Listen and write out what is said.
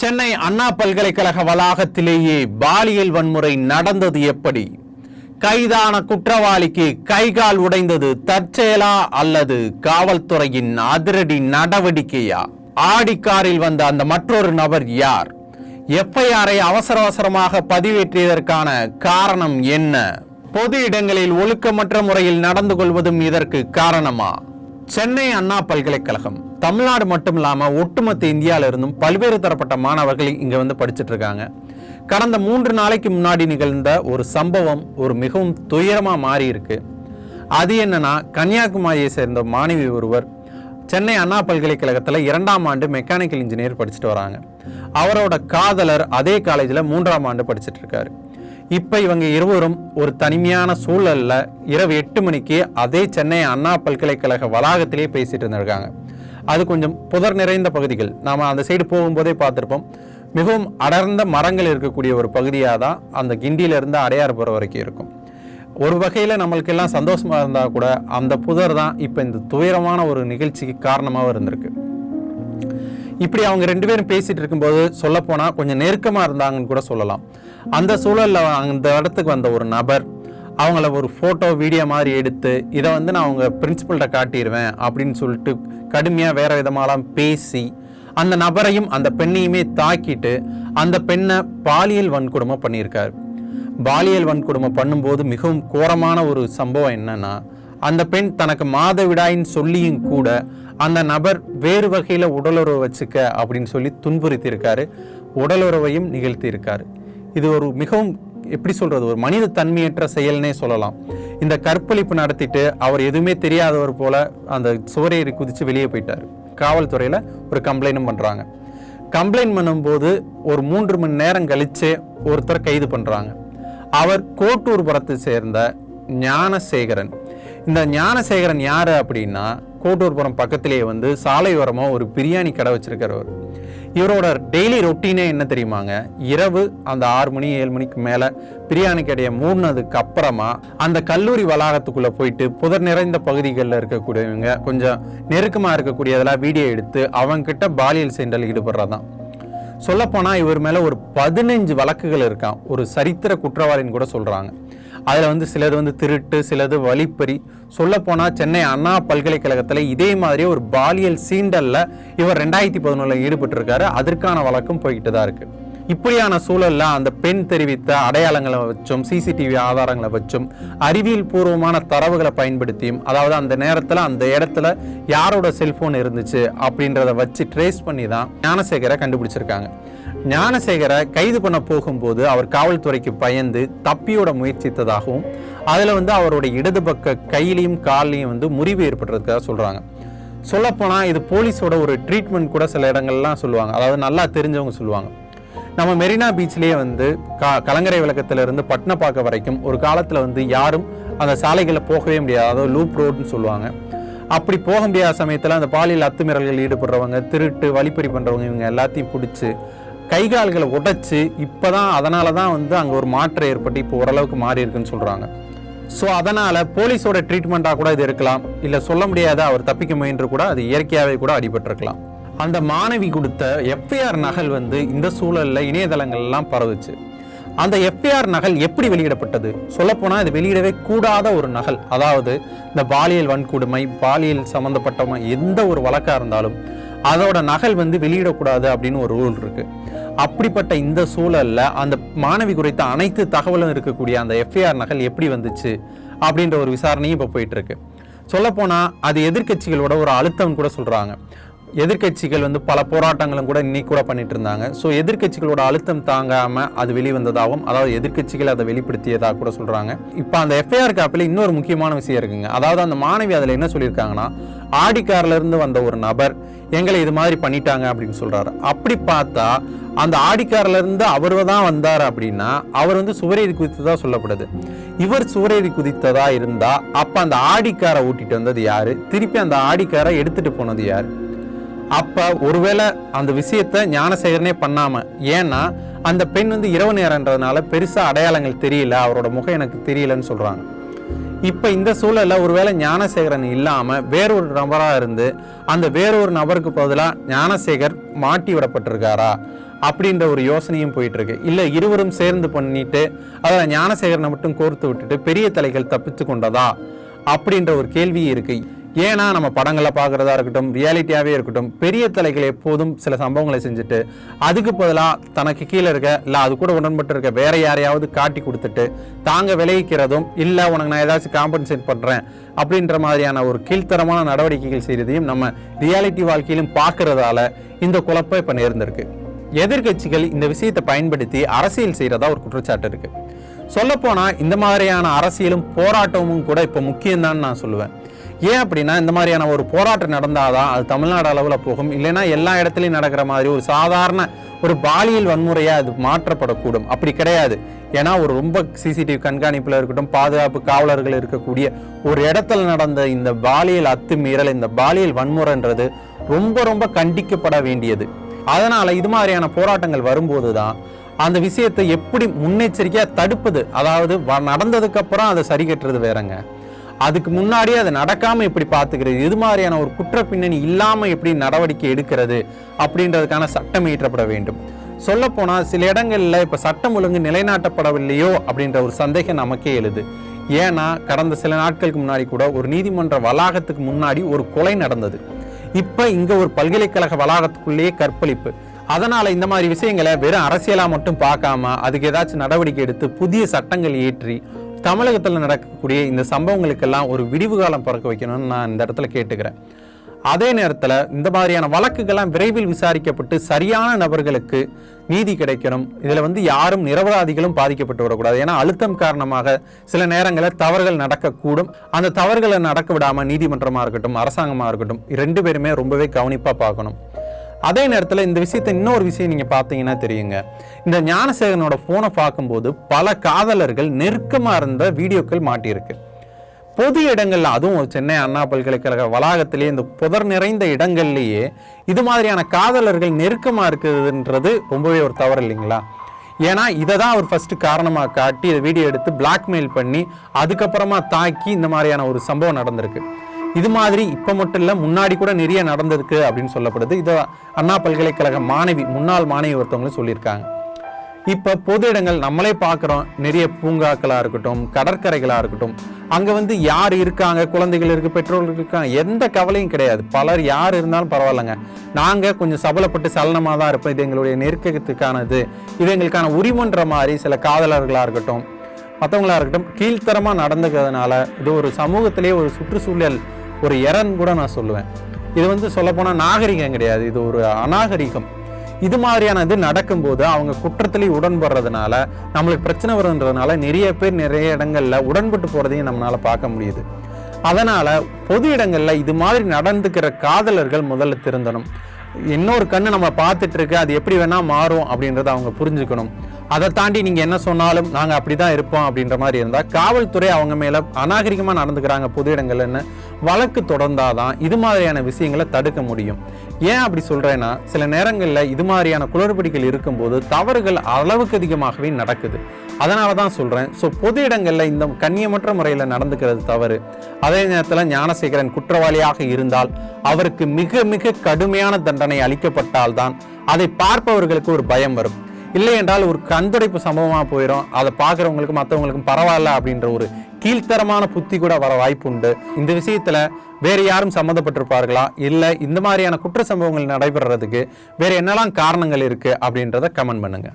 சென்னை அண்ணா பல்கலைக்கழக வளாகத்திலேயே பாலியல் வன்முறை நடந்தது எப்படி? கைதான குற்றவாளிக்கு கைகால் உடைந்தது தற்செயலா அல்லது காவல்துறையின் அதிரடி நடவடிக்கையா? ஆடிக்காரில் வந்த அந்த மற்றொரு நபர் யார்? எஃப்ஐஆரை அவசர அவசரமாக பதிவேற்றியதற்கான காரணம் என்ன? பொது இடங்களில் ஒழுக்கமற்ற முறையில் நடந்து கொள்வதும் இதற்கு காரணமா? சென்னை அண்ணா பல்கலைக்கழகம். தமிழ்நாடு மட்டும் இல்லாமல் ஒட்டுமொத்த இந்தியாவில இருந்தும் பல்வேறு தரப்பட்ட மாணவர்கள் இங்கே வந்து படிச்சுட்டு இருக்காங்க. கடந்த மூன்று நாளைக்கு முன்னாடி நிகழ்ந்த ஒரு சம்பவம் ஒரு மிகவும் துயரமாக மாறி இருக்கு. அது என்னன்னா கன்னியாகுமரியை சேர்ந்த மாணவி ஒருவர் சென்னை அண்ணா பல்கலைக்கழகத்தில் இரண்டாம் ஆண்டு மெக்கானிக்கல் இன்ஜினியர் படிச்சுட்டு வராங்க. அவரோட காதலர் அதே காலேஜில் மூன்றாம் ஆண்டு படிச்சுட்டு இருக்காரு. இப்போ இவங்க இருவரும் ஒரு தனிமையான சூழலில் இரவு எட்டு மணிக்கு அதே சென்னை அண்ணா பல்கலைக்கழக வளாகத்திலே பேசிட்டு இருந்திருக்காங்க. அது கொஞ்சம் புதர் நிறைந்த பகுதிகள். நாம் அந்த சைடு போகும்போதே பார்த்துருப்போம். மிகவும் அடர்ந்த மரங்கள் இருக்கக்கூடிய ஒரு பகுதியாக தான் அந்த கிண்டியிலேருந்து அடையாறு போகிற வரைக்கும் இருக்கும். ஒரு வகையில் நம்மளுக்கெல்லாம் சந்தோஷமாக இருந்தால் கூட அந்த புதர் தான் இப்போ இந்த துயரமான ஒரு நிகழ்ச்சிக்கு காரணமாக இருந்திருக்கு. இப்படி அவங்க ரெண்டு பேரும் பேசிகிட்டு இருக்கும்போது சொல்லப்போனால் கொஞ்சம் நெருக்கமாக இருந்தாங்கன்னு கூட சொல்லலாம். அந்த சூழலில் அந்த இடத்துக்கு வந்த ஒரு நபர் அவங்கள ஒரு ஃபோட்டோ வீடியோ மாதிரி எடுத்து இதை வந்து நான் அவங்க பிரின்சிபல்கிட்ட காட்டிடுவேன் அப்படின்னு சொல்லிட்டு கடுமையாக வேறு விதமாலாம் பேசி அந்த நபரையும் அந்த பெண்ணையுமே தாக்கிட்டு அந்த பெண்ணை பாலியல் வன்கொடுமை பண்ணியிருக்கார். பாலியல் வன்கொடுமை பண்ணும்போது மிகவும் கோரமான ஒரு சம்பவம் என்னன்னா அந்த பெண் தனக்கு மாதவிடாயின்னு சொல்லியும் கூட அந்த நபர் வேறு வகையில் உடலுறவு வச்சுக்க அப்படின்னு சொல்லி துன்புறுத்தியிருக்காரு உடலுறவையும் நிகழ்த்தியிருக்காரு. இது ஒரு மிகவும் எப்படி சொல்றது ஒரு மனித தன்மையற்ற செயல்னே சொல்லலாம். இந்த கற்பழிப்பு நடத்திட்டு அவர் எதுவுமே தெரியாதவர் போல அந்த சுவரையை குதிச்சு வெளியே போயிட்டார். காவல்துறையில் ஒரு கம்ப்ளைண்டும் பண்ணுறாங்க கம்ப்ளைண்ட் பண்ணும்போது ஒரு மூன்று மணி நேரம் கழித்து ஒருத்தர் கைது பண்ணுறாங்க அவர் கோட்டூர்புரத்தை சேர்ந்த ஞானசேகரன். இந்த ஞானசேகரன் யார் அப்படின்னா கோட்டூர்புரம் பக்கத்திலேயே வந்து சாலையோரமாக ஒரு பிரியாணி கடை வச்சிருக்கிறவர். இவரோட டெய்லி ரொட்டீனே என்ன தெரியுமாங்க? இரவு அந்த ஆறு மணி ஏழு மணிக்கு மேலே பிரியாணி கடையை மூடினதுக்கு அப்புறமா அந்த கல்லூரி வளாகத்துக்குள்ளே போயிட்டு புதர் நிறைந்த பகுதிகளில் இருக்கக்கூடியவங்க கொஞ்சம் நெருக்கமாக இருக்கக்கூடியதெல்லாம் வீடியோ எடுத்து அவங்கக்கிட்ட பாலியல் சீண்டல் ஈடுபடுறதான் சொல்லப்போனால் இவர் மேலே ஒரு பதினஞ்சு வழக்குகள் இருக்கான். ஒரு சரித்திர குற்றவாளின்னு கூட சொல்கிறாங்க அதில் வந்து சிலது வந்து திருட்டு சிலது வழிப்பறி. சொல்லப்போனால் சென்னை அண்ணா பல்கலைக்கழகத்தில் இதே மாதிரி ஒரு பாலியல் சீண்டலில் இவர் ரெண்டாயிரத்தி பதினொன்றில் ஈடுபட்டிருக்காரு. அதற்கான வழக்கம் போய்கிட்டு தான் இருக்குது இப்படியான சூழல்ல அந்த பெண் தெரிவித்த அடையாளங்களை வச்சும் சிசிடிவி ஆதாரங்களை வச்சும் அறிவியல் பூர்வமான தரவுகளை பயன்படுத்தியும் அதாவது அந்த நேரத்தில் அந்த இடத்துல யாரோட செல்போன் இருந்துச்சு அப்படின்றத வச்சு ட்ரேஸ் பண்ணி தான் ஞானசேகரை கண்டுபிடிச்சிருக்காங்க. ஞானசேகரை கைது பண்ண போகும்போது அவர் காவல்துறைக்கு பயந்து தப்பியோட முயற்சித்ததாகவும் அதில் வந்து அவருடைய இடது பக்க கையிலையும் கால்லையும் வந்து முறிவு ஏற்பட்டிருக்கிறதா சொல்கிறாங்க சொல்லப்போனால் இது போலீஸோட ஒரு ட்ரீட்மெண்ட் கூட சில இடங்கள்லாம் சொல்லுவாங்க. அதாவது நல்லா தெரிஞ்சவங்க சொல்லுவாங்க. நம்ம மெரினா பீச்லேயே வந்து கா கலங்கரை விளக்கத்திலிருந்து பட்னப்பாக்கம் வரைக்கும் ஒரு காலத்தில் வந்து யாரும் அந்த சாலைகளில் போகவே முடியாது. அதாவது லூப் ரோடுன்னு சொல்லுவாங்க. அப்படி போக முடியாத சமயத்தில் அந்த பாலியல் அத்துமீறல்கள் ஈடுபடுறவங்க திருட்டு வழிப்பறி பண்ணுறவங்க இவங்க எல்லாத்தையும் பிடிச்சி கை கால்களை உடைச்சி இப்போ தான் அதனால தான் வந்து அங்கே ஒரு மாற்றம் ஏற்பட்டு இப்போ ஓரளவுக்கு மாறி இருக்குன்னு சொல்கிறாங்க ஸோ அதனால் போலீஸோட ட்ரீட்மெண்ட்டாக கூட இது இருக்கலாம். இல்லை சொல்ல முடியாத அவர் தப்பிக்க முயன்று கூட அது இயற்கையாகவே கூட அடிபட்டிருக்கலாம். அந்த மாணவி கொடுத்த எஃப்ஐஆர் நகல் வந்து இந்த சூழலில் இணையதளங்கள்லாம் பரவுச்சு. அந்த எஃப்ஐஆர் நகல் எப்படி வெளியிடப்பட்டது? சொல்லப்போனால் இது வெளியிடவே கூடாத ஒரு நகல். அதாவது இந்த பாலியல் வன்கொடுமை பாலியல் சம்மந்தப்பட்டவங்க எந்த ஒரு வழக்காக இருந்தாலும் அதோட நகல் வந்து வெளியிடக்கூடாது அப்படின்னு ஒரு ரூல் இருக்கு. அப்படிப்பட்ட இந்த சூழலில் அந்த மாணவி குறித்த அனைத்து தகவலும் இருக்கக்கூடிய அந்த எஃப்ஐஆர் நகல் எப்படி வந்துச்சு அப்படின்ற ஒரு விசாரணையும் இப்போ போயிட்டு இருக்கு. அது எதிர்க்கட்சிகளோட ஒரு அழுத்தம் கூட சொல்கிறாங்க எதிர்க்கட்சிகள் வந்து பல போராட்டங்களும் கூட இன்னைக்கு கூட பண்ணிட்டு இருந்தாங்க ஸோ எதிர்க்கட்சிகளோட அழுத்தம் தாங்காமல் அது வெளிவந்ததாகவும் அதாவது எதிர்க்கட்சிகள் அதை வெளிப்படுத்தியதாக கூட சொல்கிறாங்க இப்போ அந்த எஃப்ஐஆர் காப்பில் இன்னொரு முக்கியமான விஷயம் இருக்குங்க. அதாவது அந்த மாணவி அதில் என்ன சொல்லியிருக்காங்கன்னா ஆடிக்கார்லேருந்து வந்த ஒரு நபர் எங்களை இது மாதிரி பண்ணிட்டாங்க அப்படின்னு சொல்கிறாரு அப்படி பார்த்தா அந்த ஆடிக்காரிலேருந்து அவர் தான் வந்தார் அப்படின்னா அவர் வந்து சுவரேறி குதித்ததா சொல்லப்படுது. இவர் சுவரேறி குதித்ததா இருந்தால் அப்போ அந்த ஆடிக்காரை ஊட்டிட்டு வந்தது யார்? திருப்பி அந்த ஆடிக்காரை எடுத்துகிட்டு போனது யார்? அப்போ ஒருவேளை அந்த விஷயத்த ஞானசேகரனே பண்ணாம ஏன்னா அந்த பெண் வந்து இரவு நேரன்றதுனால பெருசா அடையாளங்கள் தெரியல அவரோட முகம் எனக்கு தெரியலன்னு சொல்றாங்க. இப்போ இந்த சூழல்ல ஒருவேளை ஞானசேகரன் இல்லாம வேறொரு நபரா இருந்து அந்த வேறொரு நபருக்கு பதிலாக ஞானசேகர் மாட்டி விடப்பட்டிருக்காரா? அப்படின்ற ஒரு யோசனையும் போயிட்டு இருக்கு இல்ல இருவரும் சேர்ந்து பண்ணிட்டு அதில் ஞானசேகரனை மட்டும் கோர்த்து விட்டுட்டு பெரிய தலைகள் தப்பித்து கொண்டதா? அப்படின்ற ஒரு கேள்வி இருக்கு. ஏன்னா நம்ம படங்களை பார்க்குறதா இருக்கட்டும் ரியாலிட்டியாகவே இருக்கட்டும் பெரிய தலைகள் எப்போதும் சில சம்பவங்களை செஞ்சுட்டு அதுக்கு பதிலாக தனக்கு கீழே இருக்க இல்லை அது கூட உடன்பட்டு இருக்க வேற யாரையாவது காட்டி கொடுத்துட்டு தாங்க விளைவிக்கிறதும் இல்லை உனக்கு நான் ஏதாச்சும் காம்பன்சேட் பண்ணுறேன் அப்படின்ற மாதிரியான ஒரு கீழ்த்தரமான நடவடிக்கைகள் செய்கிறதையும் நம்ம ரியாலிட்டி வாழ்க்கையிலும் பார்க்கறதால இந்த குழப்பம் இப்போ நேர்ந்திருக்கு. எதிர்க்கட்சிகள் இந்த விஷயத்தை பயன்படுத்தி அரசியல் செய்கிறதா ஒரு குற்றச்சாட்டு இருக்குது சொல்லப்போனால் இந்த மாதிரியான அரசியலும் போராட்டமும் கூட இப்போ முக்கியம்தான் நான் சொல்லுவேன். ஏன் அப்படின்னா இந்த மாதிரியான ஒரு போராட்டம் நடந்தாதான் அது தமிழ்நாடு அளவில் போகும். இல்லைன்னா எல்லா இடத்துலையும் நடக்கிற மாதிரி ஒரு சாதாரண ஒரு பாலியல் வன்முறையாக அது மாற்றப்படக்கூடும். அப்படி கிடையாது. ஏன்னா ஒரு ரொம்ப சிசிடிவி கண்காணிப்பில் இருக்கட்டும் பாதுகாப்பு காவலர்கள் இருக்கக்கூடிய ஒரு இடத்துல நடந்த இந்த பாலியல் அத்துமீறல் இந்த பாலியல் வன்முறைன்றது ரொம்ப ரொம்ப கண்டிக்கப்பட வேண்டியது. அதனால் இது மாதிரியான போராட்டங்கள் வரும்போது தான் அந்த விஷயத்தை எப்படி முன்னெச்சரிக்கையாக தடுப்பது? அதாவது வ- அதை சரி கட்டுறது வேறங்க. அதுக்கு முன்னாடியே அது நடக்காமல் எப்படி பார்த்துக்கிறது. இது மாதிரியான ஒரு குற்ற பின்னணி இல்லாமல் எப்படி நடவடிக்கை எடுக்கிறது அப்படின்றதுக்கான சட்டம் இயற்றப்பட வேண்டும். சொல்லப்போனால் சில இடங்களில் இப்போ சட்டம் ஒழுங்கு நிலைநாட்டப்படவில்லையோ அப்படின்ற ஒரு சந்தேகம் நமக்கே எழுது. ஏன்னா கடந்த சில நாட்களுக்கு முன்னாடி கூட ஒரு நீதிமன்ற வளாகத்துக்கு முன்னாடி ஒரு கொலை நடந்தது. இப்போ இங்கே ஒரு பல்கலைக்கழக வளாகத்துக்குள்ளேயே கற்பழிப்பு. அதனால் இந்த மாதிரி விஷயங்களை வெறும் அரசியலாக மட்டும் பார்க்காம அதுக்கு ஏதாச்சும் நடவடிக்கை எடுத்து புதிய சட்டங்கள் இயற்றி தமிழகத்தில் நடக்கக்கூடிய இந்த சம்பவங்களுக்கெல்லாம் ஒரு விடிவு காலம் பிறக்க வைக்கணும்னு நான் இந்த இடத்துல கேட்டுக்கிறேன். அதே நேரத்தில் இந்த மாதிரியான வழக்குகள்லாம் விரைவில் விசாரிக்கப்பட்டு சரியான நபர்களுக்கு நீதி கிடைக்கணும். இதில் வந்து யாரும் நிரபராதிகளும் பாதிக்கப்பட்டு வரக்கூடாது. ஏன்னா அழுத்தம் காரணமாக சில நேரங்களில் தவறுகள் நடக்கக்கூடும். அந்த தவறுகளை நடக்க விடாமல் நீதிமன்றமாக இருக்கட்டும் அரசாங்கமாக இருக்கட்டும் ரெண்டு பேருமே ரொம்பவே கவனிப்பாக பார்க்கணும். அதே நேரத்தில் இந்த விஷயத்தை இன்னொரு விஷயம் நீங்கள் பார்த்தீங்கன்னா தெரியுங்க. இந்த ஞானசேகரனோட ஃபோனை பார்க்கும்போது பல காதலர்கள் நெருக்கமாக இருந்த வீடியோக்கள் மாட்டியிருக்கு. பொது இடங்களில் அதுவும் சென்னை அண்ணா பல்கலைக்கழக வளாகத்திலேயே இந்த புதர் நிறைந்த இடங்கள்லேயே இது மாதிரியான காதலர்கள் நெருக்கமாக இருக்குதுன்றது ரொம்பவே ஒரு தவறு இல்லைங்களா? ஏன்னா இதை தான் அவர் ஃபஸ்ட்டு காரணமாக காட்டி இதை வீடியோ எடுத்து பிளாக்மெயில் பண்ணி அதுக்கப்புறமா தாக்கி இந்த மாதிரியான ஒரு சம்பவம் நடந்திருக்கு. இது மாதிரி இப்போ மட்டும் இல்லை முன்னாடி கூட நிறைய நடந்திருக்கு அப்படின்னு சொல்லப்படுது. இதை அண்ணா பல்கலைக்கழக மாணவி முன்னாள் மாணவி ஒருத்தவங்களும் சொல்லியிருக்காங்க. இப்போ பொது இடங்கள் நம்மளே பார்க்குறோம். நிறைய பூங்காக்களாக இருக்கட்டும் கடற்கரைகளாக இருக்கட்டும். அங்கே வந்து யார் இருக்காங்க? குழந்தைகள் இருக்குது பெற்றோர்கள் இருக்காங்க. எந்த கவலையும் கிடையாது. பலர் யார் இருந்தாலும் பரவாயில்லைங்க. நாங்கள் கொஞ்சம் சபலப்பட்டு சலனமாக தான் இருப்போம். இது எங்களுடைய நெருக்கத்துக்கானது. இது எங்களுக்கான உரிமன்ற மாதிரி சில காதலர்களாக இருக்கட்டும் மற்றவங்களாக இருக்கட்டும் கீழ்த்தரமாக நடந்துக்கிறதுனால இது ஒரு சமூகத்திலே ஒரு சுற்றுச்சூழல் ஒரு எரன் கூட நான் சொல்லுவேன். இது வந்து சொல்லப்போனால் நாகரிகம் கிடையாது. இது ஒரு அநாகரிகம். இது மாதிரியான இது நடக்கும்போது அவங்க குற்றத்திலேயே உடன்படுறதுனால நம்மளுக்கு பிரச்சனை வருன்றதுனால நிறைய பேர் நிறைய இடங்களில் உடன்பட்டு போகிறதையும் நம்மளால் பார்க்க முடியுது. அதனால் பொது இடங்களில் இது மாதிரி நடந்துக்கிற காதலர்கள் முதல்ல திருந்தணும். இன்னொரு கண்ணு நம்ம பார்த்துட்டு இருக்கு அது எப்படி வேணால் மாறும் அப்படின்றத அவங்க புரிஞ்சுக்கணும். அதை தாண்டி நீங்கள் என்ன சொன்னாலும் நாங்க அப்படிதான் இருப்போம் அப்படின்ற மாதிரி இருந்தால் காவல்துறை அவங்க மேலே அநாகரிகமாக நடந்துக்கிறாங்க பொது இடங்கள்னு வழக்கு தொடர்ந்தால் தான் இது மாதிரியான விஷயங்களை தடுக்க முடியும். ஏன் அப்படி சொல்கிறேன்னா சில நேரங்களில் இது மாதிரியான குளறுபடிகள் இருக்கும்போது தவறுகள் அளவுக்கு அதிகமாகவே நடக்குது. அதனால தான் சொல்கிறேன் ஸோ பொது இடங்களில் இந்த கண்ணியமற்ற முறையில் நடந்துக்கிறது தவறு. அதே நேரத்தில் ஞானசேகரன் குற்றவாளியாக இருந்தால் அவருக்கு மிக மிக கடுமையான தண்டனை அளிக்கப்பட்டால்தான் அதை பார்ப்பவர்களுக்கு ஒரு பயம் வரும். இல்லை என்றால் ஒரு கண்துடைப்பு சம்பவமாக போயிடும். அதை பார்க்குறவங்களுக்கு மற்றவங்களுக்கும் பரவாயில்ல அப்படின்ற ஒரு கீழ்த்தரமான புத்தி கூட வர வாய்ப்பு உண்டு இந்த விஷயத்தில் வேறு யாரும் சம்மந்தப்பட்டிருப்பார்களா? இல்லை இந்த மாதிரியான குற்ற சம்பவங்கள் நடைபெறதுக்கு வேற என்னெல்லாம் காரணங்கள் இருக்குது அப்படின்றத கமெண்ட் பண்ணுங்க.